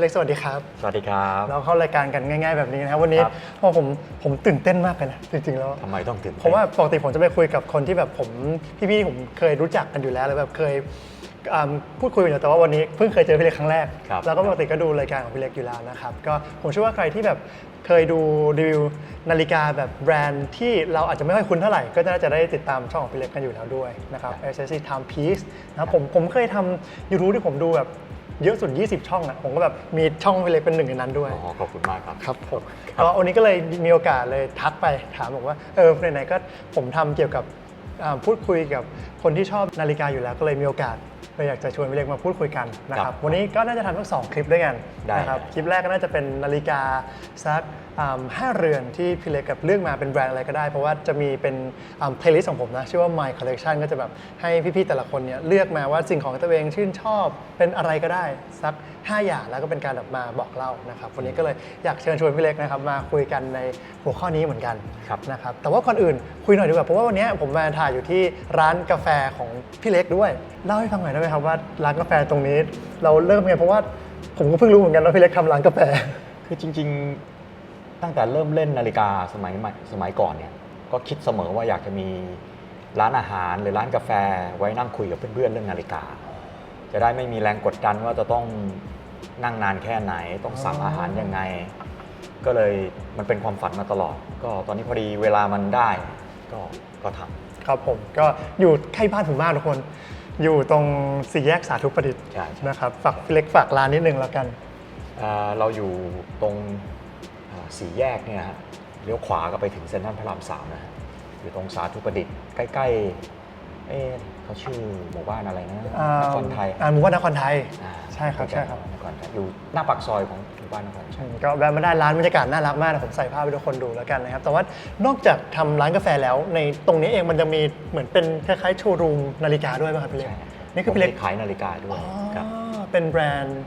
เล็กสวัสดีครับ สวัสดีครับเราเข้ารายการกันง่าย ๆแบบนี้นะครับวันนี้ครับพอผมผมตื่นเต้นมากเลยนะจริงๆแล้วทำไมต้องตื่นต้นเพราะว่าปกติผมจะไปคุยกับคนที่แบบผมพี่ๆที่ผมเคยรู้จักกันอยู่แล้วแล้วแบบเคยอ่าพูดคุยกันอยู่แต่ว่าวันนี้เพิ่งเคยเจอพี่เล็กครั้งแรกครับแล้วก็ปกติก็ดูรายการของพี่เล็กอยู่แล้วนะครับก็ผมเชื่อว่าใครที่แบบเคยดูรีวิวนาฬิกาแบบแบรนด์ที่เราอาจจะไม่ค่อยคุ้นเท่าไหร่ ก็น่าจะได้ติดตามช่องของพี่เล็กกันอยู่แล้วด้วยนะครับ s s c Timepiece นะครับผมผมเคยทำ YouTube ที่ผมดูแบบ เยอะสุด 20 ช่องอะผมก็แบบมีช่องพี่เล็กเป็นหนึ่งในนั้นด้วย อ๋อขอบคุณมากครับ ครับผมครับก็วันนี้ก็เลยมีโอกาสเลยทักไปถามบอกว่าเออไหนๆก็ผมทำเกี่ยวกับอ่าพูดคุยกับคนที่ชอบนาฬิกาอยู่แล้วก็เลยมีโอกาสเลยอยากจะชวนพี่เล็กมาพูดคุยกันนะครับวันนี้ก็น่าจะทำทั้งสองคลิปด้วยกันได้นะครับได้คลิปแรกก็น่าจะเป็นนาฬิกาสักอ่า ห้าเรือนที่พี่เล็กกับเลือกมาเป็นแบรนด์อะไรก็ได้ เพราะว่าจะมีเป็นเพลย์ลิสต์ของผมนะ ชื่อว่า My Collection ก็จะแบบให้พี่ๆแต่ละคนเนี่ยเลือกมาว่าสิ่งของตัวเองชื่นชอบเป็นอะไรก็ได้ สัก 5 อย่างแล้วก็เป็นการแบบมาบอกเล่านะครับวันนี้ก็เลยอยากเชิญชวนพี่เล็กนะครับมาคุยกันในหัวข้อนี้เหมือนกันครับนะครับแต่ว่าก่อนอื่นคุยหน่อยดีกว่าเพราะว่าวันนี้ผมมาถ่ายอยู่ที่ร้านกาแฟของพี่เล็กด้วยเล่าให้ฟังหน่อยได้ไหมครับว่าร้านกาแฟตรงนี้ เราเริ่มไงเพราะว่าผมก็เพิ่งรู้เหมือนกันว่าพี่เล็กทำร้านกาแฟคือจริง ๆ ตั้งแต่เริ่มเล่นนาฬิกาสมัยใหม่สมัยก่อนเนี่ยก็คิดเสมอว่าอยากจะมีร้านอาหารหรือร้านกาแฟไว้นั่งคุยกับเพื่อนๆเรื่องนาฬิกา จะได้ไม่มีแรงกดดันว่าจะต้องนั่งนานแค่ไหน ต้องสั่งอ๋อออาหารยังไง ก็เลยมันเป็นความฝันมาตลอด ก็ตอนนี้พอดีเวลามันได้ก็ก็ทำครับผมก็อยู่ใกล้บ้านผมมากทุกคน อยู่ตรงสี่แยกสาธุประดิษฐ์ใช่ใช่นะครับฝากพี่เล็กฝากร้านนิดนึงแล้วกันอ่าเราอยู่ตรงอ่า สี่แยกเนี่ยฮะเลี้ยวขวาก็ไปถึงเซ็นทรัลพระรามสามนะฮะอยู่ตรงสาธุประดิษฐ์ใกล้ๆ เอ๊ะเขาชื่อหมู่บ้านอะไรนะอ่านครไทยอ่าหมู่บ้านนครไทย อ่าใช่ครับใช่ครับ นครไทยอยู่หน้าปากซอยของหมู่บ้านนครไทย ก็แวะมาได้ร้านบรรยากาศน่ารักมากนะผมใส่ภาพให้ทุกคนดูแล้วกันนะครับ แต่ว่านอกจากทำร้านกาแฟแล้วในตรงนี้เองมันจะมีเหมือนเป็นคล้ายๆโชว์รูมนาฬิกาด้วยป่ะครับพี่เล็กใช่นี่คือพี่เล็กผมมีขายนาฬิกาด้วยอ๋อครับ เป็นแบรนด์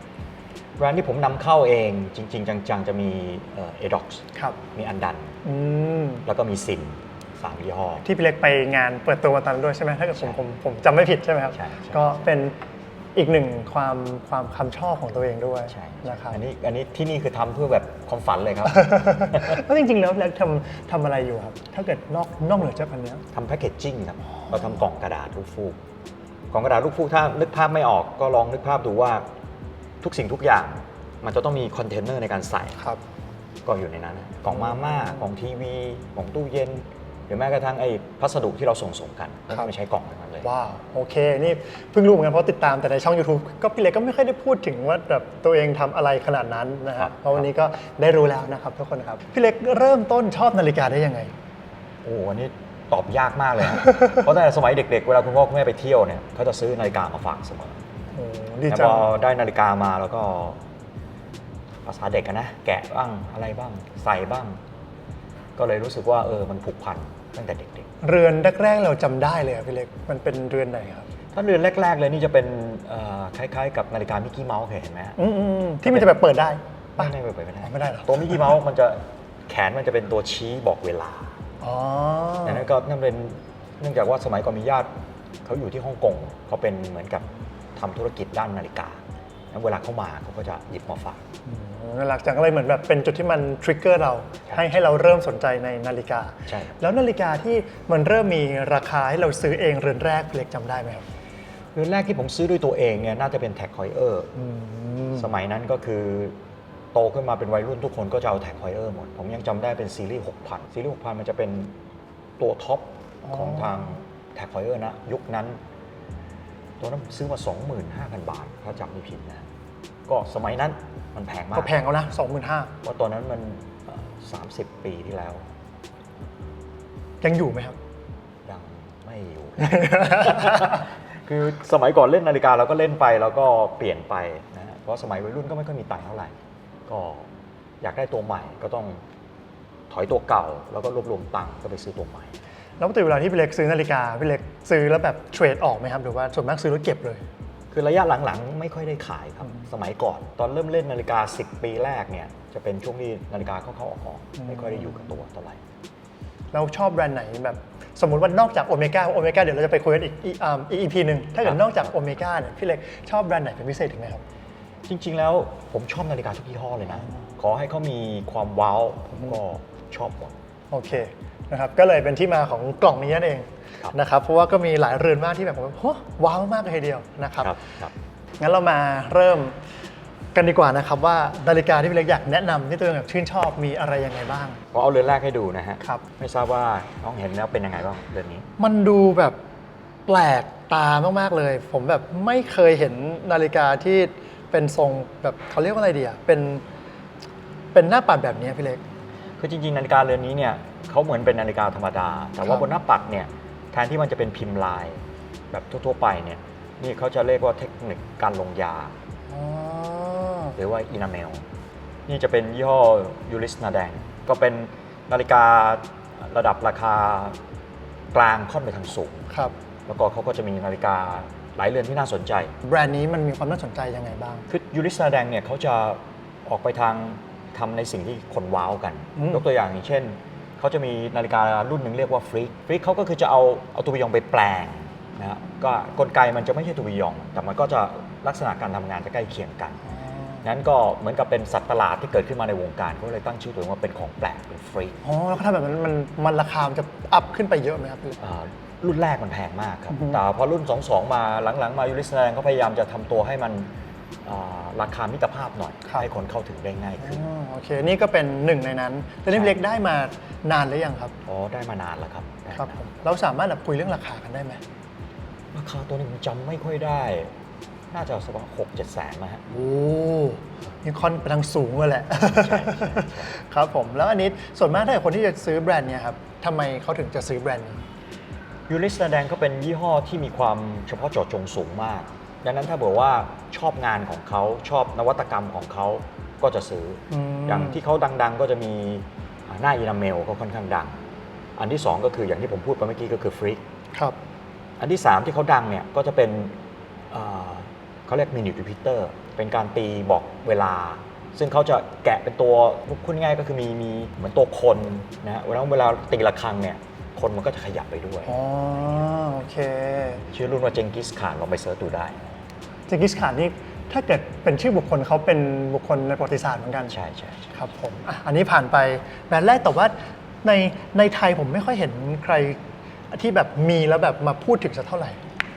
ร้านที่ผมนำเข้าเองจริง ๆ จังๆ จะมีเอด็อกซ์ครับมีอันดัน อืมแล้วก็มีซินสามยี่ห้อ ที่พี่เล็กไปงานเปิดตัววันนั้นด้วยใช่ไหมถ้าเกิดผมใช่ผมผมจำไม่ผิดใช่ไหมครับ ใช่ใช่ ก็เป็นอีกหนึ่งความความคำชอบของตัวเองด้วยใช่นะครับ อันนี้อันนี้ที่นี่คือทำเพื่อแบบความฝันเลยครับ แล้วจริงๆแล้วพี่เล็กทำทำอะไรอยู่ครับ ถ้าเกิดนอกนอกเหนือจากอันเนี้ย ทำแพคเกจจิ้งครับ เราทำกล่องกระดาษลูกฟูกกล่องกระดาษลูกฟูกถ้านึกภาพไม่ออกก็ลองนึกภาพดูว่า ทุกสิ่งทุกอย่างมันจะต้องมีคอนเทนเนอร์ในการใส่ครับก็อยู่ในนั้นนะกล่องมาม่ากล่องทีวีกล่องตู้เย็นหรือแม้กระทั่งไอ้พัสดุที่เราส่งส่งๆกันแล้วครับก็ไม่ใช้กล่องทั้งนั้นเลยว้าวโอเค นี่เพิ่งรู้เหมือนกันเพราะติดตามแต่ในช่อง YouTube ก็พี่เล็กก็ไม่ค่อยได้พูดถึงว่าแบบตัวเองทำอะไรขนาดนั้นนะครัฮะบเพราะวันนี้ก็ได้รู้แล้วนะครับทุกคนครับพี่เล็กเริ่มต้นชอบนาฬิกาได้ยังไงโอ้โหอันนี้ตอบยากมากเลยครับเพราะตั้งแต่สมัยเด็ก ๆ เวลาคุณพ่อคุณแม่ไปเที่ยวเนี่ยเขาจะซื้อนาฬิกามาฝากเสมอ โอ้ดีแต่จัพง อได้นาฬิกามาแล้วก็ ภาษาเด็กอะนะ แกะบ้างอะไรบ้าง ใส่บ้าง ก็เลยรู้สึกว่าเออมันผูกพันตั้งแต่เด็กเรือนแรกๆเราจำได้เลยอะพี่เล็ก มันเป็นเรือนไหนครับๆ ถ้าเรือนแรก ๆ เลยนี่จะเป็นเอ่อคล้ายๆ กับนาฬิกามิกกี้เมาส์เคยเห็นไหมฮะอืมๆที่มันจะแบบเปิดได้ไม่ไม่ไม่ไม่ได้ไม่ได้เหรอ ตัวมิกกี้เมาส์มันจะแขนมันจะเป็นตัวชี้บอกเวลา อ๋อดังนั้นก็นั่นเป็นเนื่องจากว่าสมัยก่อนมีญาติเขาอยู่ที่ฮ่องกงเขาเป็นเหมือนกับ ทำธุรกิจด้านนาฬิกาแล้วเวลาเขามาเขาก็จะหยิบมาฝากอืมน่ารักจังก็เลยเหมือนแบบเป็นจุดที่มันทริกเกอร์เราครับให้ให้เราเริ่มสนใจในนาฬิกาใช่ครับแล้วนาฬิกาที่มันเริ่มมีราคาให้เราซื้อเองเรือนแรกพี่เล็กจำได้ไหมครับเรือนแรกที่ผมซื้อด้วยตัวเองเนี่ยน่าจะเป็นแท็กคอยเออร์สมัยนั้นก็คือโตขึ้นมาเป็นวัยรุ่นทุกคนก็จะเอาแท็กคอยเออร์หมด ผมยังจำได้เป็นซีรีส์ 6000 ซีรีส์ 6000 มันจะเป็นตัวท็อปอ๋อของทางแท็กคอยเออร์นะยุคนั้น ตัวนั้นผมซื้อมา 25,000 บาท ถ้าจำไม่ผิดนะ ก็สมัยนั้นมันแพงมากก็แพงแล้วนะสองหมื่นห้าเพราะตอนนั้นมันเอ่อ30 ปีที่แล้ว ยังอยู่ไหมครับ ยังไม่อยู่ คือสมัยก่อนเล่นนาฬิกาเราก็เล่นไปแล้วก็เปลี่ยนไปนะฮะเพราะสมัยวัยรุ่นก็ไม่ค่อยมีตังค์เท่าไหร่ ก็อยากได้ตัวใหม่ก็ต้องถอยตัวเก่าแล้วก็รวบรวมตังค์ก็ไปซื้อตัวใหม่ แล้วปกติเวลาที่พี่เล็กซื้อนาฬิกาพี่เล็กซื้อแล้วแบบเทรดออกไหมครับหรือว่าส่วนมากซื้อแล้วเก็บเลย คือระยะหลังๆ ไม่ค่อยได้ขายครับ สมัยก่อน ตอนเริ่มเล่นนาฬิกา 10 ปีแรกเนี่ยจะเป็นช่วงที่นาฬิกาเข้าๆออกๆไม่ค่อยได้อยู่กับตัวเท่าไหร่แล้วชอบแบรนด์ไหนแบบสมมติว่านอกจากโอเมก้าโอเมก้าเดี๋ยวเราจะไปคุยกันอีกอีกอ่าอีกอีพีหนึ่งถ้าเกิดครับนอกจากโอเมก้าเนี่ยพี่เล็กชอบแบรนด์ไหนเป็นพิเศษถึงไหมครับ จริง ๆ แล้วผมชอบนาฬิกาทุกยี่ห้อเลยนะ ขอให้เขามีความว้าวผมก็ชอบหมดโอเค นะครับก็เลยเป็นที่มาของกล่องนี้นั่นเองครับนะครับเพราะว่าก็มีหลายเรือนมากที่แบบผมว่าโหว้าวมากเลยทีเดียวนะครับครับครับงั้นเรามาเริ่มกันดีกว่านะครับว่านาฬิกาที่พี่เล็กอยากแนะนำที่ตัวเองแบบชื่นชอบมีอะไรยังไงบ้างผมเอาเรือนแรกให้ดูนะฮะครับไม่ทราบว่าน้องเห็นแล้วเป็นยังไงบ้างเรือนนี้ มันดูแบบแปลกตามากๆเลย ผมแบบไม่เคยเห็นนาฬิกาที่เป็นทรงแบบเขาเรียกว่าอะไรดีอะเป็นเป็นหน้าปัดแบบนี้พี่เล็กคือจริงๆนาฬิกาเรือนนี้เนี่ย เขาเหมือนเป็นนาฬิกาธรรมดา แต่ครัว่าบบนหน้าปัดเนี่ยแทนที่มันจะเป็นพิมพ์ลาย แบบทั่วๆไปเนี่ยนี่เขาจะเรียกว่าเทคนิคการลงยาอ๋อหรือว่าอินาเมล นี่จะเป็นยี่ห้อยูริสนาแดง ก็เป็นนาฬิการะดับราคากลางค่อนไปทางสูง ครับ แล้วก็เขาก็จะมีนาฬิกาหลายเรือนที่น่าสนใจ แบรนด์นี้มันมีความน่าสนใจยังไงบ้าง คือยูริสนาแดงเนี่ยเขาจะออกไปทางทำในสิ่งที่คนว้าวกันอืมยกตัวอย่างอย่างเช่น เขาจะมีนาฬิการุ่นหนึ่งเรียกว่าฟรีกฟรีกเขาก็คือจะเอาเอาตูบิยองไปแปลงนะฮะก็กลไกมันจะไม่ใช่ตูบิยอง แต่มันก็จะลักษณะการทำงานจะใกล้เคียงกันนั้นก็เหมือนกับเป็นสัตว์ประหลาดที่เกิดขึ้นมาในวงการเขาเลยตั้งชื่อตัวเองว่าเป็นของแปลกเป็นฟรีกอ๋อแล้วก็ทำแบบนั้นมันมันราคามันจะอัพขึ้นไปเยอะไหมครับพี่เล็กอ่ารุ่นแรกมันแพงมากครับอือฮึแต่พอรุ่น 22 มาหลังๆ มายูริสแลนก็พยายามจะทำตัวให้มันอ่า ราคามิตรภาพหน่อย ให้คนเข้าถึงได้ง่ายขึ้นอ๋อโอเค นี่ก็เป็นหนึ่งในนั้นแล้วนี่พี่เล็กได้มานานหรือยังครับอ๋อได้มานานแล้วครับได้ครับมาผมเราสามารถแบบคุยเรื่องราคากันได้ไหมราคาตัวนี้ผมจำไม่ค่อยได้ น่าจะสักหกเจ็ดแสนนะฮะโอ้นี่ค่อนไปทางสูงเลยแหละใช่ใช่ใช่ครับผมแล้วอันนี้ส่วนมากถ้าเกิดคนที่จะซื้อแบรนด์เนี้ยครับทำไมเขาถึงจะซื้อแบรนด์นี้ยูริสแดงก็เป็นยี่ห้อที่มีความเฉพาะเจาะจงสูงมาก ดังนั้นถ้าบอกว่าชอบงานของเขาชอบนวัตกรรมของเขาก็จะซื้ออมอย่างที่เขาดังๆ ก็จะมีอ่าหน้าอินาเมลก็ค่อนข้างดัง อันที่สองก็คืออย่างที่ผมพูดไปเมื่อกี้ก็คือฟริกครับ อันที่ 3 ที่เขาดังเนี่ยก็จะเป็นเอ่อเขาเรียกมินิ r ิพิเตอร์เป็นการตีบอกเวลา ซึ่งเขาจะแกะเป็นตัวพูดง่ายๆก็คือมีมีเหมือนตัวคนนะฮะเวลาเวลาตีระฆังเนี่ยคนมันก็จะขยับไปด้วยอ๋อโอเค ชื่อรุ่นว่าเจงกิสขานลองไปเสิร์ชดูได้ จิงกิสขานนี่ถ้าเกิดเป็นชื่อบุคคลเขาเป็นบุคคลในประวัติศาสตร์เหมือนกันใช่ใช่ใช่ครับผมอะอันนี้ผ่านไปแบรนด์แรกแต่ว่าในในไทยผมไม่ค่อยเห็นใครที่แบบมีแล้วแบบมาพูดถึงสักเท่าไหร่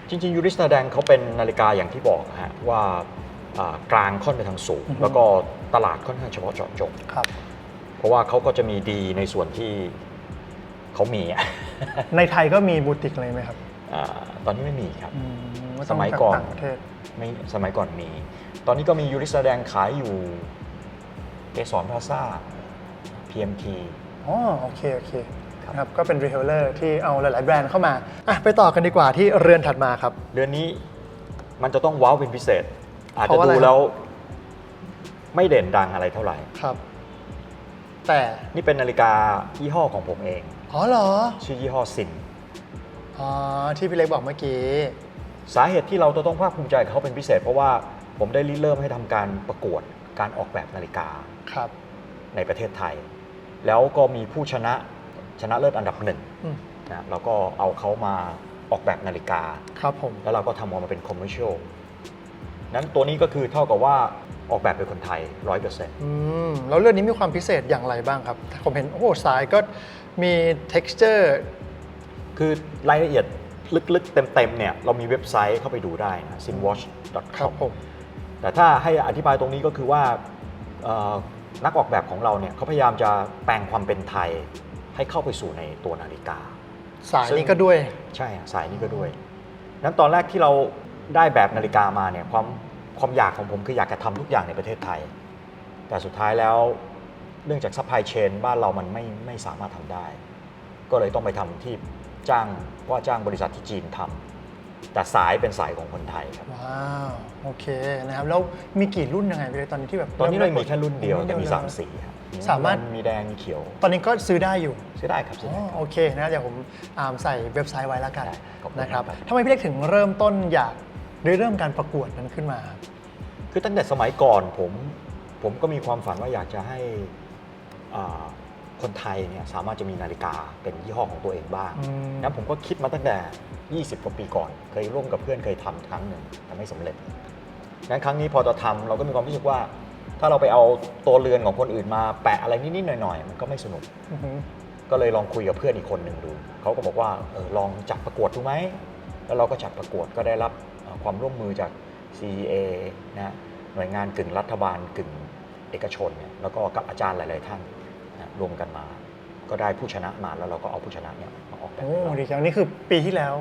จริงๆยูริสนาแดงเขาเป็นนาฬิกาอย่างที่บอกฮะว่าอ่ากลางค่อนไปทางสูงอือฮึแล้วก็ตลาดค่อนข้างเฉพาะเจาะจงครับ เพราะว่าเขาก็จะมีดีในส่วนที่เขามีอะในไทยก็มีบูติกเลยไหมครับอ่าตอนนี้ไม่มีครับ อืว่าสต้องมัยจากก่อนต่างประเทศ ไม่สมัยก่อนมี ตอนนี้ก็มียูริสแดงขายอยู่เกสรพลาซ่า PMT อ๋อโอเค โอเคครับ นะครับก็เป็นรีเทลเลอร์ที่เอาหลาย ๆ แบรนด์เข้ามาอะไปต่อกันดีกว่าที่เรือนถัดมาครับ เรือนนี้มันจะต้องว้าวเป็นพิเศษ อาจเพจะราะว่าอะไร ดูแล้ว ไม่เด่นดังอะไรเท่าไหร่ ครับ แต่นี่เป็นนาฬิกายี่ห้อของผมเอง อ๋อเหรอชื่อยี่ห้อซิน อ๋อที่พี่เล็กบอกเมื่อกี้ สาเหตุที่เราจะต้องภาคภูมิใจกับเขาเป็นพิเศษ เพราะว่าผมได้ริเริ่มให้ทำการประกวดการออกแบบนาฬิกาครับในประเทศไทย แล้วก็มีผู้ชนะชนะเลิศอันดับหนึ่งอืมนะเราก็เอาเขามาออกแบบนาฬิกาครับผมแล้วเราก็ทำออกมาเป็นคอมเมอร์เชียลนั้นตัวนี้ก็คือเท่ากับว่าออกแบบโดยคนไทย100%อืมแล้วเรื่องนี้มีความพิเศษอย่างไรบ้างครับ ผมเห็นโอ้โหสายก็มี texture คือรายละเอียด ลึกๆ เต็มๆเนี่ยเรามีเว็บไซต์เข้าไปดูได้นะครับ sinwatch.com ผมแต่ถ้าให้อธิบายตรงนี้ก็คือว่าเอ่อนักออกแบบของเราเนี่ยเขาพยายามจะแปลงความเป็นไทยให้เข้าไปสู่ในตัวนาฬิกา สายนี้ก็ด้วย ใช่สายนี้ก็ด้วยนั้นตอนแรกที่เราได้แบบนาฬิกามาเนี่ยความความอยากของผมคืออยากจะทำทุกอย่างในประเทศไทย แต่สุดท้ายแล้วเรื่องจากซัพพลายเชนบ้านเรามันไม่ไม่สามารถทำได้ ก็เลยต้องไปทำที่ จ้างว่าจ้างบริษัทที่จีนทำแต่สายเป็นสายของคนไทยครับ ว้าว โอเคนะครับ แล้วมีกี่รุ่นยังไงพี่เล็กตอนนี้ที่แบบตอนนี้เราริ่มีแค่รุ่นเดียวแต่มีลสามสีครับสามารถน้ำเงินมีแดงมีเขียว ตอนนี้ก็ซื้อได้อยู่ ซื้อได้ครับซื้ออ๋อได้ครับ โอเคนะเดี๋ยวผมอ่าใส่เว็บไซต์ไว้แล้วกันได้ขอบคุณนะครับครับ ทำไมพี่เล็กถึงเริ่มต้นอยากหรือเริ่มการประกวดนั้นขึ้นมาครับคือตั้งแต่สมัยก่อนผมผมก็มีความฝันว่าอยากจะให้อ่า คนไทยเนี่ยสามารถจะมีนาฬิกาเป็นยี่ห้อของตัวเองบ้างอืมนั้นผมก็คิดมาตั้งแต่ 20 กว่าปีก่อน เคยร่วมกับเพื่อนเคยทำครั้งหนึ่งแต่ไม่สำเร็จงั้นครั้งนี้พอจะทำเราก็มีความรู้สึกว่า ถ้าเราไปเอาตัวเรือนของคนอื่นมาแปะอะไรนิดๆหน่อยๆ มันก็ไม่สนุกอือหือก็เลยลองคุยกับเพื่อนอีกคนหนึ่งดู เขาก็บอกว่าเออลองจัดประกวดดูไหม แล้วเราก็จัดประกวดก็ได้รับเอ่อความร่วมมือจาก CEA นะหน่วยงานกึ่งรัฐบาลกึ่งเอกชนเนี่ยแล้วก็กับอาจารย์หลาย ๆ ท่านนะ รวมกันมา ก็ได้ผู้ชนะมาแล้วเราก็เอาผู้ชนะเนี่ยมาออกแบบโอ้ให้เราดีจังนี่คือปีที่แล้ว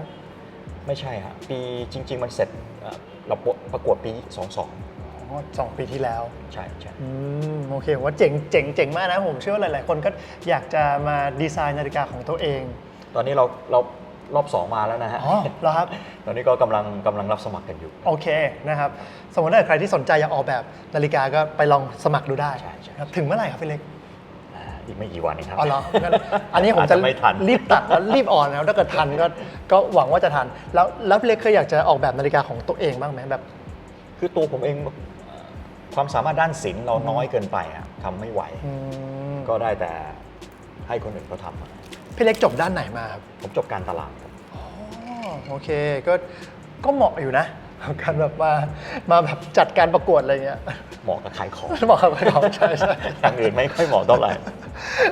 ไม่ใช่ฮะปีจริง ๆ มันเสร็จเอ่อเราประกวดปี 22 อ๋อสองปีที่แล้ว ใช่ใช่ อืมโอเคผมว่าเจ๋งเจ๋งเจ๋งมากนะผมเชื่อว่าหลาย ๆ คนก็อยากจะมาดีไซน์นาฬิกาของตัวเอง ตอนนี้เราเรารอบ 2 มาแล้วนะฮะ อ๋อเหรอครับ ตอนนี้ก็กำลังกำลังรับสมัครกันอยู่ โอเคนะครับ สมมติถ้าใครที่สนใจอยากออกแบบนาฬิกาก็ไปลองสมัครดูได้ใช่ใช่ ครับถึงเมื่อไหร่ครับพี่เล็ก อ่าอีกไม่กี่วันนี้ครับอ๋อเหรองั้นอันนี้ผมอาจจะจะไม่ทันรีบตัดแล้วรีบอ่อนแล้วถ้าเกิดทันก็ก็หวังว่าจะทัน แล้วแล้วพี่เล็กเคยอยากจะออกแบบนาฬิกาของตัวเองบ้างไหมแบบ คือตัวผมเองเอ่อความสามารถด้านศิลป์เราน้อยเกินไปอะทำไม่ไหวอืมก็ได้แต่ให้คนอื่นเขาทำอะพี่เล็กจบด้านไหนมาครับผมจบการตลาดครับอ๋อโอเคก็ก็เหมาะอยู่นะ การแบบมามาแบบจัดการประกวดอะไรเงี้ยเหมาะกับขายของเหมาะกับเขาใช่ใช่อย่างอื่นไม่ค่อยเหมาะเท่าไหร่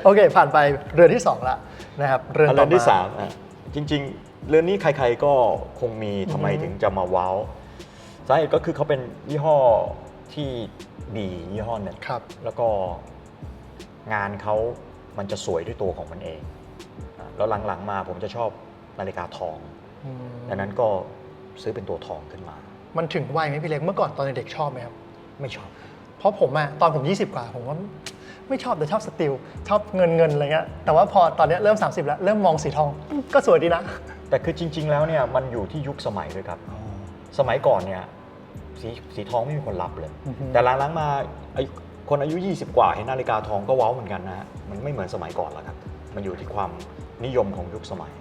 โอเค ผ่านไปเรือนที่สองละนะครับเรือนอันต่อเรือนมาที่สามอะจริง ๆ เรือนนี้ใครๆก็คงมีทำไมอือฮึถึงจะมาว้าวสาเหตุก็คือเขาเป็นยี่ห้อที่ดียี่ห้อหนึ่งครับ แล้วก็งานเขามันจะสวยด้วยตัวของมันเองอะแล้วหลังๆมาผมจะชอบนาฬิกาทองอืมดังนั้นก็ ซื้อเป็นตัวทองขึ้นมา มันถึงวัยไหมพี่เล็กเมื่อก่อนตอนเด็กๆชอบไหมครับ ไม่ชอบ เพราะผมอะตอนผม 20 กว่า ผมว่าไม่ชอบแต่ชอบสติลชอบเงินเงินอะไรเงี้ยแต่ว่าพอตอนเนี้ยเริ่ม 30 แล้ว เริ่มมองสีทองอืมก็สวยดีนะ แต่คือจริง ๆ แล้วเนี่ยมันอยู่ที่ยุคสมัยด้วยครับ สมัยก่อนเนี่ยสีสีทองไม่มีคนรับเลย อือฮึ แต่หลังๆมาอายุคนอายุ 20 กว่าเห็นนาฬิกาทองก็ว้าวเหมือนกันนะฮะมันไม่เหมือนสมัยก่อนแล้วครับ มันอยู่ที่ความนิยมของยุคสมัย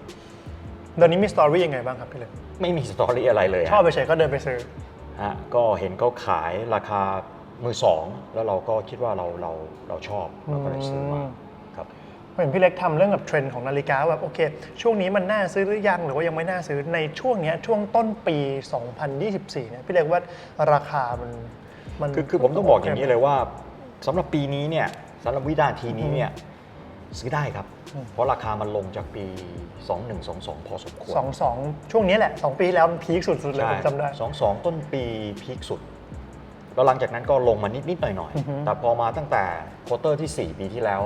เดี๋ยวนี้มีสตอรี่ยังไงบ้างครับพี่เล็กไม่มีสตอรี่อะไรเลยฮะ ชอบไปเฉยก็เดินไปซื้อ ฮะก็เห็นเขาขายราคามือสอง แล้วเราก็คิดว่าเราเราเราชอบเราก็เลยซื้อมาอืม ครับเห็นพี่เล็กทำเรื่องกับเทรนด์ของนาฬิกาว่าแบบโอเค ช่วงนี้มันน่าซื้อหรือยังหรือว่ายังไม่น่าซื้อในช่วงเนี้ยช่วงต้นปี 2024เนี่ยพี่เล็กว่าราคามันมันคือคือผมต้องบอกอย่างนี้เลยว่าสำหรับปีนี้เนี่ยสำหรับวินาทีนี้เนี่ย ซื้อได้ครับเพราะราคามันลงจากปี 2122 พอสมควรสองสองช่วงนี้แหละ2ปีที่แล้วมันพีคสุดๆเลยผมจำได้ สองสองต้นปีพีคสุด แล้วหลังจากนั้นก็ลงมานิดนิดๆหน่อยหน่อยๆอือฮึ แต่พอมาตั้งแต่ควอเตอร์ที่ 4 ปีที่แล้ว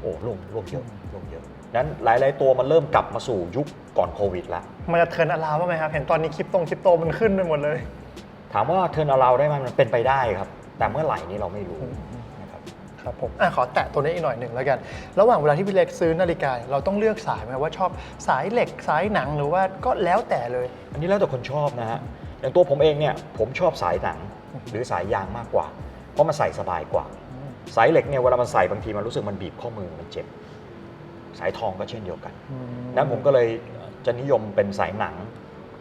โอ้ลงลงเยอะลงเยอะนั้นหลาย ๆ ตัวมันเริ่มกลับมาสู่ยุคก่อนโควิดแล้วมันจะเทิร์นอลาวบ้างไหมครับ เห็นตอนนี้คริปโตคริปโตมันขึ้นไปหมดเลย ถามว่าเทิร์นเราได้ไหมมันเป็นไปได้ครับ แต่เมื่อไหร่นี้เราไม่รู้นะ ครับครับผมอะขอแตะตัวนี้อีกหน่อยหนึ่งแล้วกัน ระหว่างเวลาที่พี่เล็กซื้อนาฬิกา เราต้องเลือกสายไหมว่าชอบสายเหล็กสายหนังหรือว่าก็แล้วแต่เลย อันนี้แล้วแต่คนชอบนะฮะอย่างตัวผมเองเนี่ยผมชอบสายหนังหรือสายยางมากกว่า เพราะมันใส่สบายกว่า สายเหล็กเนี่ยเวลามันใส่บางทีมันรู้สึกมันบีบข้อมือมันเจ็บ สายทองก็เช่นเดียวกันนั้นผมก็เลยจะนิยมเป็นสายหนัง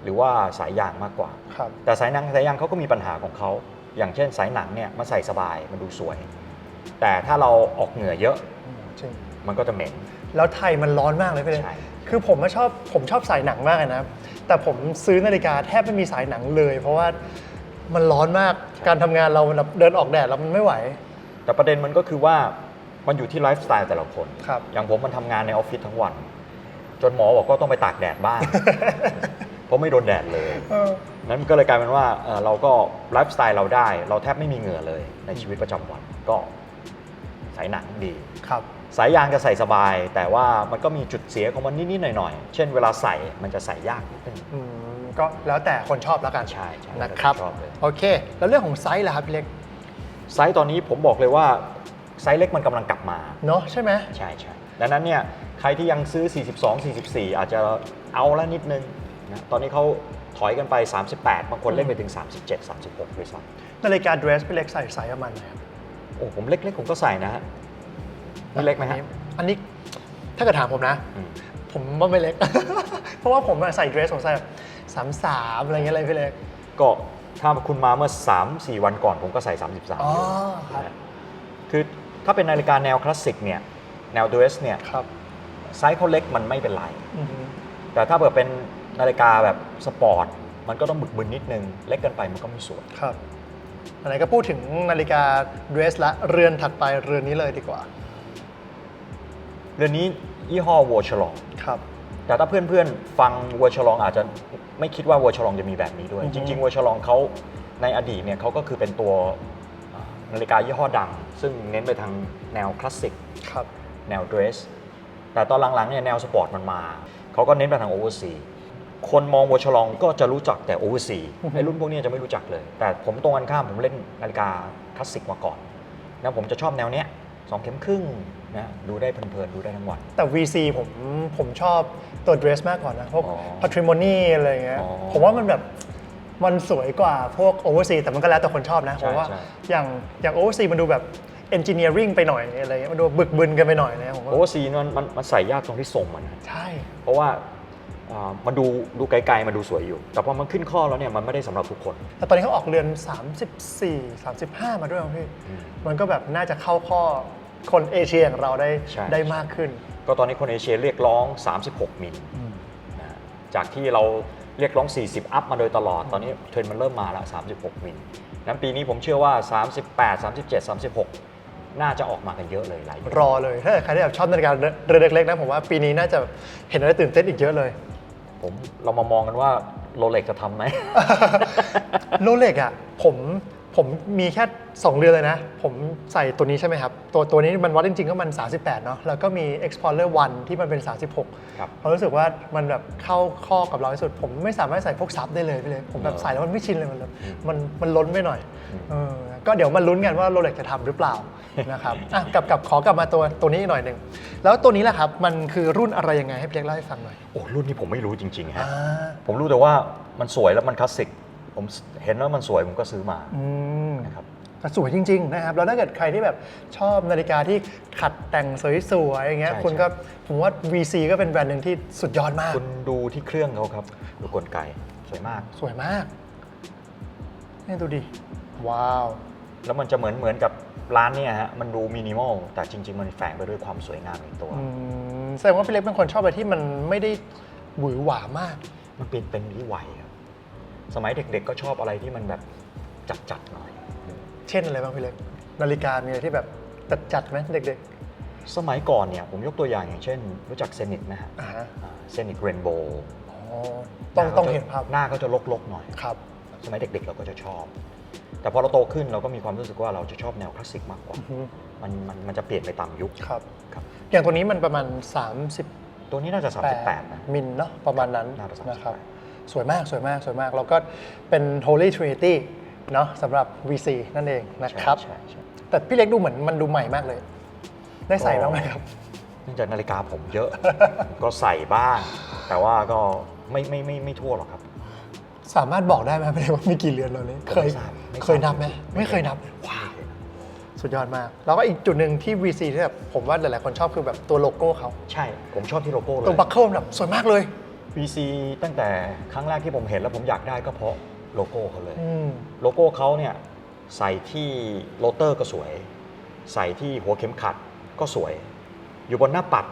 หรือว่าสายยางมากกว่าครับแต่สายหนังสายยางเขาก็มีปัญหาของเขาอย่างเช่นสายหนังเนี่ยมันใส่สบายมันดูสวย แต่ถ้าเราออกเหงื่อเยอะจริงมันก็จะเหม็น แล้วไทยมันร้อนมากเลยพี่เล็กใช่ คือผมไม่ชอบผมชอบสายหนังมากเลยนะ แต่ผมซื้อนาฬิกาแทบไม่มีสายหนังเลย เพราะว่ามันร้อนมาก การทำงานเรามันแบบเดินออกแดดแล้วมันไม่ไหว แต่ประเด็นมันก็คือว่ามันอยู่ที่ไลฟ์สไตล์แต่ละคน ครับ อย่างผมมันทำงานในออฟฟิศทั้งวัน จนหมอบอกก็ต้องไปตากแดดบ้าง เพราะไม่โดนแดดเลยนั้นก็เลยกลายเป็นว่าเอ่อเราก็ไลฟ์สไตล์เราได้ เราแทบไม่มีเหงื่อเลยในชีวิตประจำวัน ก็ สายหนังดี ครับ สายยางจะใส่สบาย แต่ว่ามันก็มีจุดเสียของมันนิดๆหน่อยๆ เช่นเวลาใส่มันจะใส่ยากนิดนึง อืมก็แล้วแต่คนชอบแล้วกันใช่ใช่นะครับชอบเลย โอเค แล้วเรื่องของไซส์ล่ะครับพี่เล็ก ไซส์ตอนนี้ผมบอกเลยว่าไซส์เล็กมันกำลังกลับมา เนาะใช่ไหม ใช่ใช่ดังนั้นเนี่ยใครที่ยังซื้อ 42 44 อาจจะเอาละนิดนึงนะตอนนี้เขาถอยกันไป 38 บางคนเล่นไปถึง 37 36ด้วยซ้นาฬิกาเดรสพี่เล็กใส่ไซส์ประมาณไหนครับำ โอ้ผมเล็กๆ ผมก็ใส่นะฮะนี่เล็กไหมฮะ อันนี้ถ้าเกิดถามผมนะ อืม ผมว่าไม่เล็ก เพราะว่าผมอะใส่เดรสผมใส่แบบสามสามอะไรเงี้ยเลยพี่เล็ก ก็ถ้าคุณมาเมื่อ 3 4 วันก่อนผมก็ใส่ 33อ๋ออยู่ครับ นะฮะคือถ้าเป็นนาฬิกาแนวคลาสสิกเนี่ย แนวเดรสเนี่ย ครับไซส์เขาเล็กมันไม่เป็นไร อือฮึแต่ถ้าเกิดเป็นนาฬิกาแบบสปอร์ต มันก็ต้องบึกบึนนิดนึง เล็กเกินไปมันก็ไม่สวย ครับอัน ไหนก็พูดถึงนาฬิกาเดรสละเรือนถัดไปเรือนนี้เลยดีกว่า เรือนนี้ยี่ห้อวัวฉลองครับ แต่ถ้าเพื่อนๆ ฟังวัวฉลองอาจจะไม่คิดว่าวัวฉลองจะมีแบบนี้ด้วยอือฮึจริงๆวัวฉลองเขาในอดีตเนี่ยเขาก็คือเป็นตัวอ่านาฬิกายี่ห้อดัง ซึ่งเน้นไปทางแนวคลาสสิกครับแนวเดรส แต่ตอนหลังๆเนี่ยแนวสปอร์ตมันมา เขาก็เน้นไปทางโอเวอร์ซี คนมองวัวฉลองก็จะรู้จักแต่โอเวอร์ซีอือฮึไอ้รุ่นพวกนี้จะไม่รู้จักเลย แต่ผมตรงกันข้ามผมเล่นนาฬิกาคลาสสิกมาก่อนนะผมจะชอบแนวเนี้ยสองเข็มครึ่งนะดูได้เพลินๆดูได้ทั้งวัน แต่ VC ผมผมชอบตัวเดรสมากกว่านะพวกอ๋อ patrimony อะไรอย่างเงี้ยอ๋อผมว่ามันแบบมันสวยกว่าพวก oversea แต่มันก็แล้วแต่คนชอบนะใช่ผมว่าใช่อย่างอย่าง oversea มันดูแบบ engineering ไปหน่อยอะไรเงี้ยมันดูบึกบึนกันไปหน่อยนะผมว่าโอเวอร์ซีมันมันมันใส่ยากตรงที่ทรงมันนะใช่ เพราะว่าอ่า มันดูดูไกลๆมันดูสวยอยู่ แต่พอมันขึ้นข้อแล้วเนี่ยมันไม่ได้สำหรับทุกคน แต่ตอนนี้เขาออกเรือน 34 35 มาด้วยมั้งพี่ อืม มันก็แบบน่าจะเข้าข้อคนเอเชียอย่างเราได้ใช่ ได้มากขึ้น ก็ตอนนี้คนเอเชียเรียกร้อง 36 มิลนะฮะจากที่เราเรียกร้อง 40 อัพมาโดยตลอด ตอนนี้เทรนด์มันเริ่มมาแล้ว 36 มิลนั้นปีนี้ผมเชื่อว่า 38 37 36 น่าจะออกมากันเยอะเลยหลายรุ่นรอเลย ถ้าเกิดใครที่แบบชอบนาฬิกาเรือนเล็กๆนะผมว่าปีนี้น่าจะเห็นอะไรตื่นเต้นอีกเยอะเลย ผมเรามามองกันว่าโรเล็กจะทำไหม โรเล็กอะผมผมมีแค่ 2 เรือนเลยนะ ผมใส่ตัวนี้ใช่ไหมครับ ตัวตัวนี้มันวัดจริงๆ ก็มัน 38 เนาะแล้วก็มี Explorer 1 ที่มันเป็น 36ครับผมรู้สึกว่ามันแบบเข้าข้อกับเราที่สุด ผมไม่สามารถใส่พวกซับได้เลยพี่เลย ผมแบบเออใส่แล้วมันไม่ชินเลยมันแบบอืมมันมันล้นไปหน่อยอืมเออ ก็เดี๋ยวมาลุ้นกันว่าโรเล็กจะทำหรือเปล่านะครับอะกลับกลับขอกลับมาตัวตัวนี้อีกหน่อยหนึ่งแล้วตัวนี้แหละครับมันคือรุ่นอะไรยังไงให้พี่เล็กเล่าให้ฟังหน่อยโอ้รุ่นนี้ผมไม่รู้จริงๆฮะอ่าผมรู้แต่ว่ามันสวยแล้วมันคลาสสิกผมเห็นว่ามันสวยผมก็ซื้อมาอืม นะครับ แต่สวยจริง ๆ นะครับแล้วถ้าเกิดใครที่แบบชอบนาฬิกาที่ขัดแต่งสวยๆอย่างเงี้ยใช่ คุณก็ผมว่า VC ก็เป็นแบรนด์หนึ่งที่สุดยอดมาก คุณดูที่เครื่องเขาครับดูกลไกสวยมาก สวยมากนี่ดูดิ ว้าว แล้วมันจะเหมือนเหมือนกับร้านเนี่ยฮะมันดูมินิมอลแต่จริง ๆ มันแฝงไปด้วยความสวยงามในตัว อืมแสดงว่าพี่เล็กเป็นคนชอบอะไรที่มันไม่ได้หวือหวามาก มันเป็นเป็นที่วัยครับสมัยเด็กๆก็ชอบอะไรที่มันแบบจัดๆหน่อย เช่นอะไรบ้างพี่เล็ก นาฬิกามีอะไรที่แบบจัดจัดๆไหมเด็กสมัยก่อนเนี่ยผมยกตัวอย่างอย่างเช่น รู้จักเซนิตนะฮะๆอ่าฮะเซนิตเรนโบว์อ๋อต้องต้องเห็นภาพหน้าก็จะลกๆหน่อย ครับ สมัยเด็กๆเราก็จะชอบ แต่พอเราโตขึ้นเราก็มีความรู้สึกว่าเราจะชอบแนวคลาสสิกมากกว่าอือฮึมันมันมันจะเปลี่ยนไปตามยุคครับ ครับอย่างตัวนี้มันประมาณ38ตัวนี้น่าจะ 38นะมิลเนาะประมาณนั้นน่าจะ38นะครับสวยมากสวยมากสวยมาก แล้วก็เป็น Holy Trinity เนาะสำหรับ VC นั่นเองนะครับใช่ใช่แต่พี่เล็กดูเหมือนมันดูใหม่มากเลย ได้ใส่บ้างไหมครับเนื่องจากนาฬิกาผมเยอะ ก็ใส่บ้าง แต่ว่าก็ไม่ไม่ไม่ไม่ทั่วหรอกครับ สามารถบอกได้ไหมครับพี่เล็กว่ามีกี่เรือนเราเนี่ยผมเคย ไม่ทราบไม่ทราบเคยนับไหมไม่เคยนับว้าวสุดยอดมาก แล้วก็อีกจุดหนึ่งที่ VC ที่แบบผมว่าหลาย ๆ คนชอบคือแบบตัวโลโก้เขาใช่ ผมชอบที่โลโก้เลตัวยบัคเคิลแบบสวยมากเลย VC ตั้งแต่ครั้งแรกที่ผมเห็นแล้วผมอยากได้ก็เพราะโลโก้เขาเลย อืม โลโก้เขาเนี่ยใส่ที่โรเตอร์ก็สวย ใส่ที่หัวเข็มขัดก็สวย อยู่บนหน้าปัด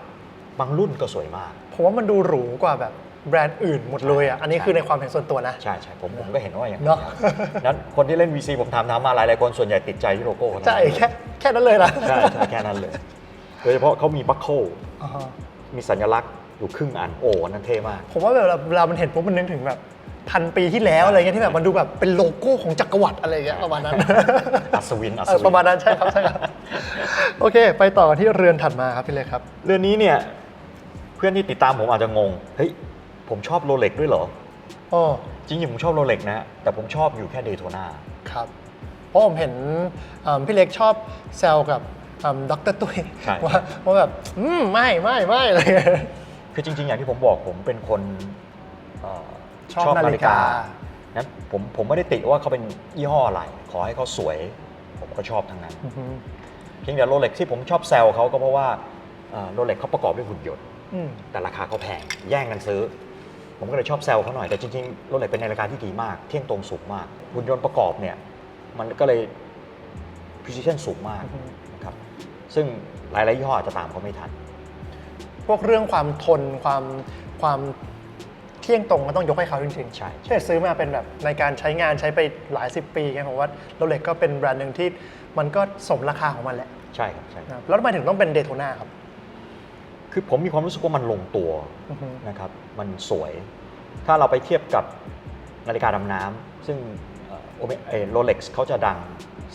บางรุ่นก็สวยมาก ผมว่ามันดูหรูกว่าแบบ แบรนด์อื่นหมดเลยอะ อันนี้คือในความเห็นส่วนตัวนะ ใช่ใช่ผมผมก็เห็นว่าอย่างเนอะนั้นคนที่เล่น VC ผมถามถามมาหลายหลายๆคนส่วนใหญ่ติดใจที่โลโก้เขาทั้งใช่นั้นแค่แค่นั้นเลยนะใช่ใช่แค่นั้นเลยโดยเฉพาะเขามีบัคเคิลอ่าฮะมีสัญลักษณ์อยู่ครึ่งอันโอ้อันนั่นเท่มาก ผมว่าเวลาเวลามันเห็นปุ๊บมันนึกถึงแบบพันปีที่แล้วอะไรเงี้ยที่แบบมันดูแบบเป็นโลโก้ของจักรวรรดิอะไรเงี้ยประมาณนั้น อัศวินอัศเออวิน ประมาณนั้นใช่ครับใช่ครับ โอเค ไปต่อกันที่เรือนถัดมาครับพี่เล็กครับ เรื่องนี้เนี่ยเพื่อนที่ติดตามผมอาจจะงง เฮ้ย ผมชอบโรเล็กด้วยเหรอโอ้จริงๆผมชอบโรเล็กนะ แต่ผมชอบอยู่แค่เดโทนาครับ เพราะผมเห็นอ่าพี่เล็กชอบแซวกับด็อกเตอร์ตุ้ยใช่ ว่าว่าแบบ อืม ไม่ไม่ไม่อะไรเงี้ย คือจริงๆ อย่างที่ผมบอกผมเป็นคนเอ่อชอบนาฬิกานั้นผมผมไม่ได้ติว่าเขาเป็นยี่ห้ออะไร ขอให้เขาสวย ผมก็ชอบทั้งนั้นอือฮึเพียงแต่โรเล็กที่ผมชอบแซวเขาก็เพราะว่าโรเล็กเขาประกอบด้วยหุ่นยนต์ อืมแต่ราคาเขาแพง แย่งกันซื้อ ผมก็เลยชอบแซวเขาหน่อยแต่จริงๆโรเล็กเป็นนาฬิกาที่ดีมาก เที่ยงตรงสูงมากหุ่นยนต์ประกอบเนี่ยมันก็เลย precision สูงมากอือฮึนะครับซึ่งหลายๆยี่ห้ออาจจะตามเขาไม่ทัน พวกเรื่องความทนความความที่ที่ยงตรงก็ต้องยกให้เขาจริงๆใช่ใช่ถ้าเกิดซื้อมาเป็นแบบในการใช้งานใช้ไปหลายสิบปีไงผมว่าโรเล็กก็เป็นแบรนด์หนึ่งที่มันก็สมราคาของมันแหละ ใช่ครับใช่นะครับแล้วทำไมถึงต้องเป็นเดโทนาครับ คือผมมีความรู้สึกว่ามันลงตัวอือฮึ นะครับ มันสวย ถ้าเราไปเทียบกับนาฬิกาดำน้ำซึ่งโรเล็กซ์เขาจะดัง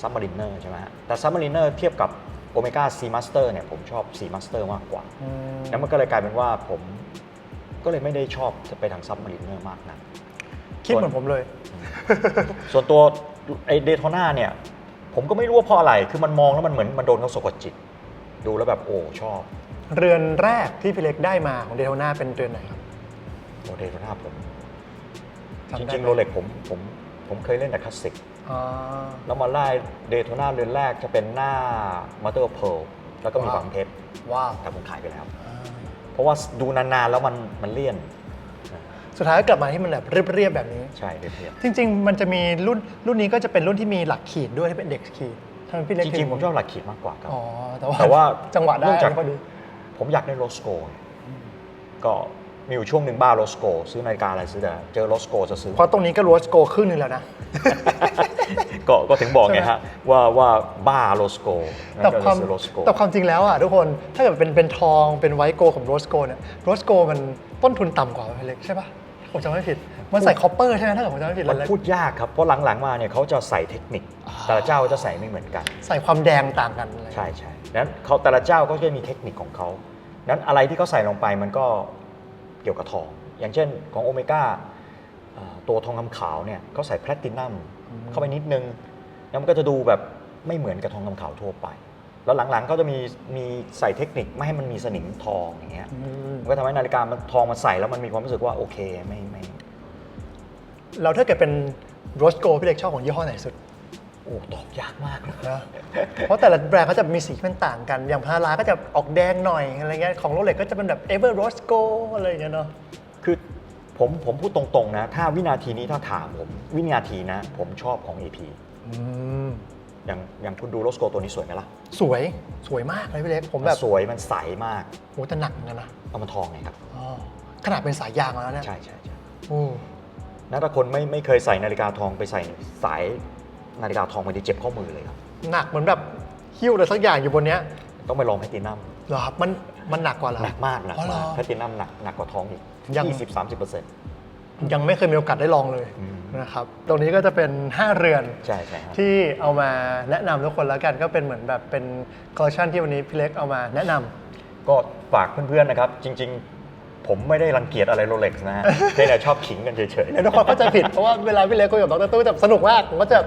ซับมาริเนอร์ใช่ไหมฮะแต่ซับมาริเนอร์เทียบกับโอเมก้าซีมาสเตอร์เนี่ยผมชอบซีมาสเตอร์มากกว่า อืมแล้วมันก็เลยกลายเป็นว่าผมก็เลยไม่ได้ชอบจะไปทางซับมาริเนอร์มากนะ คิดเหมือนผมเลย ส่วนตัวไอเดโทนาเนี่ย ผมก็ไม่รู้ว่าเพราะอะไร คือมันมองแล้วมันเหมือนมันโดนเขาสะกดจิต ดูแล้วแบบโอ้ชอบ เรือนแรกที่พี่เล็กได้มาของเดโทนาเป็นเรือนไหนครับโอเดโทนาผมจำจได้ริงไหมๆโรเล็กผมผมผมเคยเล่นแต่คลาสสิก อ๋อ แล้วมาไล่เดโทนาเรือนแรกจะเป็นหน้ามัตเตอร์เพลแล้วก็มีว้าว ฝังเพชรว้าวแต่ผมขายไปแล้ว อ่าเพราะว่าดูนานๆแล้วมันมันเลี่ยน สุดท้ายก็กลับมาที่มันแบบเรียบๆแบบนี้ ใช่เรียบจริง ๆ มันจะมีรุ่นรุ่นนี้ก็จะเป็นรุ่นที่มีหลักขีดด้วยที่เป็นเด็กขีดทางพี่เล็กๆจริงๆ ผมชอบหลักขีดมากกว่าครับ อ๋อแต่ว่าแต่ว่าจังหวะได้เนื่องจากพอดี ผมอยากได้โรสโกก็มีอยู่ช่วงหนึ่งบ้าโรสโกซื้อนาฬิกาอะไรซื้อแต่เจอโรสโกจะซื้อ เพราะตรงนี้ก็โรสโกครึ่งหนึงแล้วนะ ก็ก็ถึงบอกไงใช่ไหมฮะว่าว่าบ้าโรสโกแต่ความซื้อโรสโกแต่ความจริงแล้วอะทุกคนถ้าเกิดเป็นเป็นทองเป็นไวท์โกของโรสโกเนี่ยโรสโกมันต้นทุนต่ำกว่าพี่เล็กใช่ปะผมจำไม่ผิด มันใส่คอปเปอร์ใช่ไหมถ้าเกิดผมจำไม่ผิดมันแล้วพูดยากครับ เพราะหลังๆมาเนี่ยเขาจะใส่เทคนิค แต่ละเจ้าก็จะใส่ไม่เหมือนกัน ใส่ความแดงต่างกันอะไรใช่ใช่นั้นเขาแต่ละเจ้าก็จะมีเทคนิคของเขานั้นอะไรที่เขาใส่ลงไปมันก็เกี่ยวกับทอง อย่างเช่นของโอเมก้าอ่าตัวทองคำขาวเนี่ยเขาใส่แพลตตินัมเข้าไปนิดนึง แล้วมันก็จะดูแบบไม่เหมือนกับทองคำขาวทั่วไป แล้วหลังๆก็จะมีมีใส่เทคนิคไม่ให้มันมีสนิมทองอย่างเงี้ยอืมมันก็ทำให้นาฬิกามันทองมันใส่แล้วมันมีความรู้สึกว่าโอเคไม่ไม่ เราถ้าเกิดเป็นโรสโกพี่เล็กชอบของยี่ห้อไหนสุดโอ้ตอบยากมากเลยนะเพราะแต่ละแบรนด์เขาจะมีสีที่มันต่างกัน อย่างพาราก็จะออกแดงหน่อยอะไรเงี้ยของโรเล็กก็จะเป็นแบบเอเวอร์โรสโกอะไรอย่างเงี้ยเนาะคือผมผมพูดตรงๆนะ ถ้าวินาทีนี้ถ้าถามผม วินาทีนะ ผมชอบของ AP อืมอย่างอย่างคุณดูโรสโกตัวนี้สวยไหมล่ะ สวยสวยมากเลยพี่เล็กผมแบบนสวยมันใสมากโหแต่หนักเหมือนกันนะเอามันทองไงครับอ๋อขนาดเป็นสายยางแล้วเนี่ยใช่ใช่ใช่โอ้ นะถ้าคนไม่ไม่เคยใส่นาฬิกาทองไปใส่สายนาฬิกาทองมันจะเจ็บข้อมือเลยครับหนักเหมือนแบบหิ้วอะไรสักอย่างอยู่บนเนี้ยต้องไปลองแพลตตินัมเหรอครับมันมันหนักกว่าเหรอหนักมากหนักอ๋อเหรมาอ กแพลตตินัมหนักหนักกว่าทองอีกยัง ยี่สิบสามสิบเปอร์เซ็นต์ ยังไม่เคยมีโอกาสได้ลองเลยอืม นะครับ ตรงนี้ก็จะเป็น 5 เรือน ใช่ใช่ครับที่เอามาแนะนำทุกคนแล้วกันก็เป็นเหมือนแบบเป็นคอลเลคชันที่วันนี้พี่เล็กเอามาแนะนำ ก็ฝากเพื่อนๆนะครับ จริงๆ ผมไม่ได้รังเกียจอะไรโรเล็กซ์นะฮะเพียงแต่ชอบขิงกันเฉยเดี๋ยวทุกคนเข้าใจผิด เพราะว่าเวลาพี่เล็กคุยกับดรตู้จะสนุกมากผมก็จะ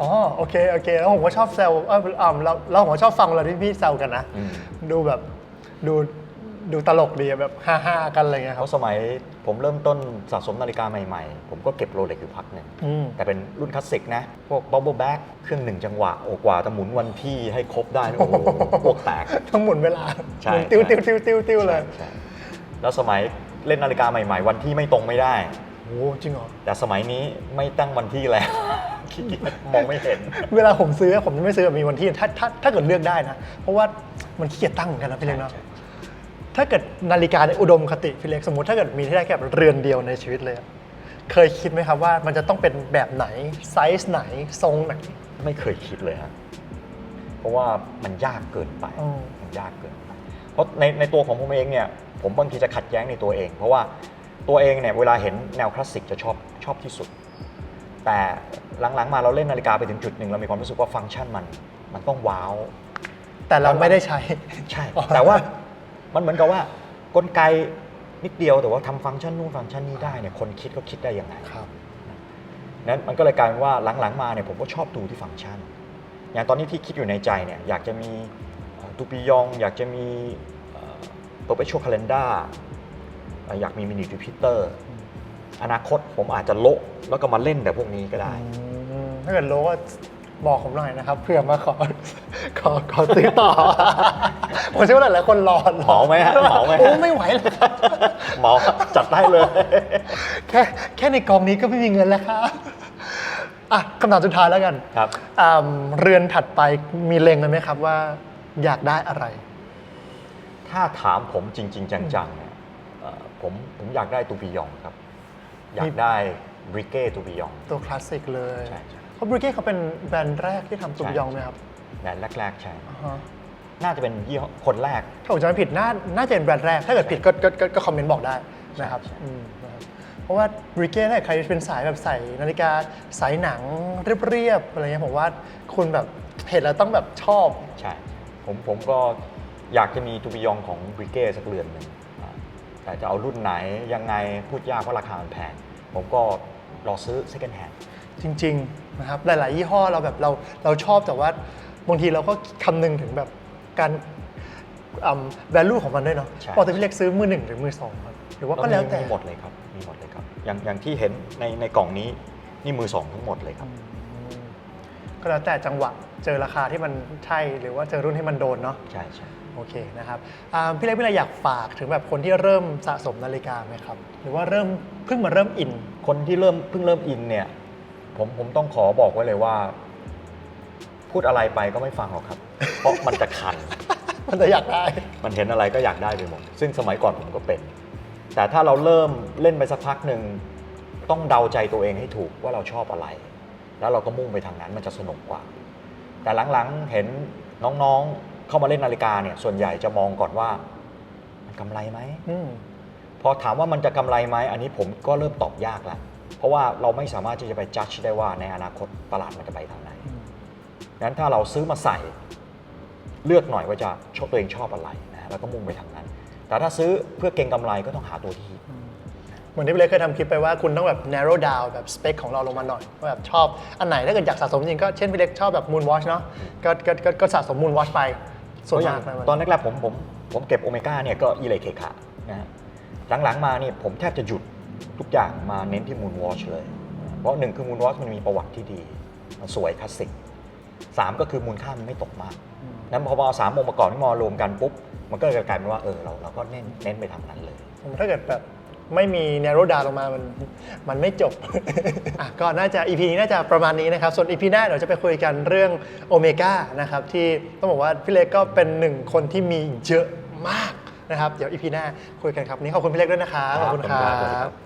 อ๋อโอเคโอเคแล้วผมก็ชอบแซวเอออ่าเราเราผมก็ชอบฟังเวลาที่พี่แซวกันนะ อืม ดูแบบดูดูตลกดีอะแบบฮ่าฮ่าๆกันอะไรเงี้ยๆคเพรับ ราะสมัยผมเริ่มต้นสะสมนาฬิกาใหม่ๆ ผมก็เก็บโรเล็กซ์อยู่พักหนึ่งอืม แต่เป็นรุ่นคลาสสิกนะ พวก Bubble Back เครื่องหนึ่งจังหวะโอ้กว่าจะหมุนวันที่ให้ครบได้นี่โอ้โหพวกแตก ทั้งหมุนเวลาใช่ หมุนติ้วใช่ติ้วติ้วติ้วติ้วเลย ใช่ แล้วสมัยเล่นนาฬิกาใหม่ๆ วันที่ไม่ตรงไม่ได้ โอ้จริงเหรอ แต่สมัยนี้ไม่ตั้งวันที่แล้ว ขี้เกียจมองไม่เห็น เวลาผมซื้อผมจะไม่ซื้อแบบมีวันที่ถ้าถ้าถ้าเกิดเลือกได้นะ เพราะว่ามันขี้เกียจตั้งเหมือนกันนะพี่เล็กเนาะ ถ้าเกิดนาฬิกาในอุดมคติพี่เล็กสมมติถ้าเกิดมีที่ได้แค่เรือนเดียวในชีวิตเลยอะเคยคิดไหมครับว่ามันจะต้องเป็นแบบไหนไซส์ไหนทรงไหน ไม่เคยคิดเลยฮะ เพราะว่ามันยากเกินไปอ๋อมันยากเกินไป เพราะในในตัวของผมเองเนี่ย ผมบางทีจะขัดแย้งในตัวเอง เพราะว่าตัวเองเนี่ยเวลาเห็นแนวคลาสสิกจะชอบชอบที่สุด แต่หลังๆมาเราเล่นนาฬิกาไปถึงจุดหนึ่งเรามีความรู้สึกว่าฟังก์ชันมัน มันต้องว้าว แต่เราไม่ได้ใช้ ใช่อ๋อแต่ว่ามันเหมือนกับว่ากลไกนิดเดียวแต่ว่าทำฟังก์ชันนู่นฟังก์ชันนี้ได้เนี่ยคนคิดก็คิดได้ยังไงครับนั้นมันก็เลยกลายเป็นว่าหลังๆมาเนี่ยผมก็ชอบดูที่ฟังก์ชัน อย่างตอนนี้ที่คิดอยู่ในใจเนี่ยอยากจะมีตูปิยอง อยากจะมี โปรเปชัวคาล endar เอ่ออยากมีมินิจูพิเตอร์อนาคตผมอาจจะโละแล้วก็มาเล่นแต่พวกนี้ก็ได้อืมถ้าเกิดรู้ว่าบอกผมหน่อยนะครับเผื่อมาขอขอขอซื้อต่อ ผมเชื่อว่าหลายๆคนรอรเหมาไหมฮะเหมาไหมฮะโอ้ไม่ไหวหรอกครับหมอจัดได้เลย แค่แค่ในกองนี้ก็ไม่มีเงินแล้วครับอะคำถามสุดท้ายแล้วกันครับอ่าเรือนถัดไปมีเล็งกันไหมครับว่า อยากได้อะไร ถ้าถามผมจริง ๆ จังๆเนี่ยเอ่อผมผมอยากได้ตูปิยองครับ อยากได้ b r i g e to Beyond ตัวคลาสสิกเลยใช่ใช่ เพราะบริเก้เขาเป็นแบรนด์แรกที่ทำตุมยองไหมครับแบรนด์แรกๆใช่ อ่าฮะน่าจะเป็นยี่ห้อคนแรก ถ้าผมจำไม่ผิดน่าน่าจะเป็นแบรนด์แรก ถ้าเกิดผิดก็ก็ก็ก็คอมเมนต์บอกได้นะครับใช่ใช่ อืมนะครับเพราะว่าบริเก้ถ้าใครเป็นสายแบบใส่นาฬิกาสายหนังเรียบๆอะไรเงี้ยผมว่าคุณแบบเห็นแล้วต้องแบบชอบ ใช่ ผมผมก็ อยากจะมีทูบิยองของบริเก้สักเรือนหนึ่งอ่าแต่จะเอารุ่นไหนยังไงพูดยากเพราะราคามันแพงผมก็รอซื้อ second hand จริงๆนะครับหลาย ๆ ยี่ห้อเราแบบเราเราชอบแต่ว่าบางทีเราก็คำนึงถึงแบบการอ่า value ของมันด้วยเนาะใช่ปกติพี่เล็กซื้อมือหนึ่งหรือมือสองครับหรือว่าก็แล้วแต่มีหมดเลยครับมีหมดเลยครับอย่างอย่างที่เห็นในในกล่องนี้นี่มือสองทั้งหมดเลยครับ ก็แล้วแต่จังหวะเจอราคาที่มันใช่หรือว่าเจอรุ่นที่มันโดนเนาะใช่ใช่โอเคนะครับอ่าพี่เล็กพี่เล็กอยากฝากถึงแบบคนที่เริ่มสะสมนาฬิกาไหมครับ หรือว่าเริ่มเพิ่งมาเริ่มอิน คนที่เริ่มเพิ่งเริ่มอินเนี่ยผมผมต้องขอบอกไว้เลยว่า พูดอะไรไปก็ไม่ฟังหรอกครับ เพราะมันจะคัน มันจะอยากได้ มันเห็นอะไรก็อยากได้ไปหมดซึ่งสมัยก่อนผมก็เป็น แต่ถ้าเราเริ่มเล่นไปสักพักหนึ่งต้องเดาใจตัวเองให้ถูกว่าเราชอบอะไร แล้วเราก็มุ่งไปทางนั้นมันจะสนุกกว่า แต่หลังๆเห็นน้องๆเข้ามาเล่นนาฬิกาเนี่ยส่วนใหญ่จะมองก่อนว่า มันกำไรไหมอืมพอถามว่ามันจะกำไรไหมอันนี้ผมก็เริ่มตอบยากแล้วเพราะว่าเราไม่สามารถที่จะไปจัดได้ว่าในอนาคตตลาดมันจะไปทางไหนงั้นถ้าเราซื้อมาใส่ เลือกหน่อยว่าจะชอบตัวเองชอบอะไรนะแล้วก็มุ่งไปทางนั้น แต่ถ้าซื้อเพื่อเก็งกำไรก็ต้องหาตัวที่ เหมือนที่พี่เล็กเคยทำคลิปไปว่าคุณต้องแบบ narrow down แบบสเปคของเราลงมาหน่อยว่าแบบชอบอันไหนถ้าเกิดอยากสะสมจริงก็เช่นพี่เล็กชอบแบบ moon watch เนาะก็ก็ก็ก็สะสม moon watch ไปส่วนก็อมาย่ากงนะตอนแรกๆผมผมผมเก็บโอเมก้าเนี่ยก็อีเลเคคะนะฮะหลังๆมาเนี่ยผมแทบจะหยุดทุกอย่างมาเน้นที่มูนวอชเลย เพราะหนึ่งคือมูนวอชมันมีประวัติที่ดี มันสวยคลาสสิกสามก็คือมูลค่ามันไม่ตกมากนั้นพอมาเอาสามองค์ประกอบที่มารวมกันปุ๊บ มันก็เลยกลายเป็นว่าเออเราเราก็เน้นเน้นไปทางนั้นเลยผมถ้าเกิดแบบ ไม่มี narrow down ลงมา มันมันไม่จบ อะก็น่าจะ EP นี้น่าจะประมาณนี้นะครับ ส่วน EP หน้าเดี๋ยวจะไปคุยกันเรื่องโอเมก้านะครับ ที่ต้องบอกว่าพี่เล็กก็เป็นหนึ่งคนที่มีเยอะมากนะครับ เดี๋ยว EP หน้าคุยกันครับวันนี้ขอบคุณพี่เล็กด้วยนะครับ ขอบคุณคขอบคุณครัรับบ